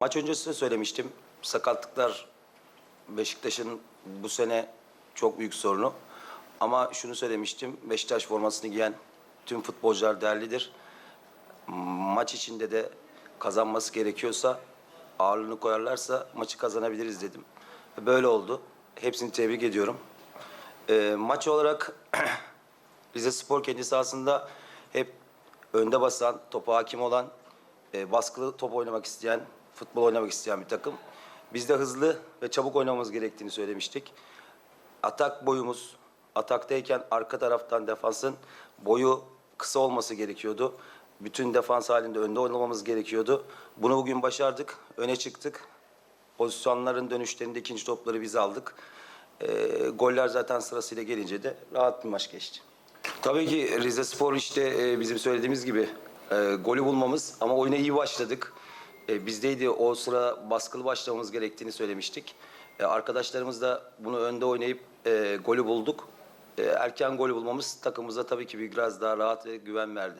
Maç öncesi de söylemiştim. Sakatlıklar Beşiktaş'ın bu sene çok büyük sorunu. Ama şunu söylemiştim. Beşiktaş formasını giyen tüm futbolcular değerlidir. Maç içinde de kazanması gerekiyorsa ağırlığını koyarlarsa maçı kazanabiliriz dedim. Böyle oldu. Hepsini tebrik ediyorum. Ee, maç olarak Rize Spor kendi sahasında hep önde basan, topa hakim olan, e, baskılı top oynamak isteyen, futbol oynamak isteyen bir takım. Biz de hızlı ve çabuk oynamamız gerektiğini söylemiştik. Atak boyumuz, ataktayken arka taraftan defansın boyu kısa olması gerekiyordu. Bütün defans halinde önde oynamamız gerekiyordu. Bunu bugün başardık, öne çıktık. Pozisyonların dönüşlerinde ikinci topları biz aldık. E, goller zaten sırasıyla gelince de rahat bir maç geçti. Tabii ki Rize Spor işte e, bizim söylediğimiz gibi e, golü bulmamız ama oyuna iyi başladık. E, bizdeydi o sıra baskılı başlamamız gerektiğini söylemiştik. E, arkadaşlarımız da bunu önde oynayıp e, golü bulduk. E, erken golü bulmamız takımımıza tabii ki biraz daha rahat ve güven verdi.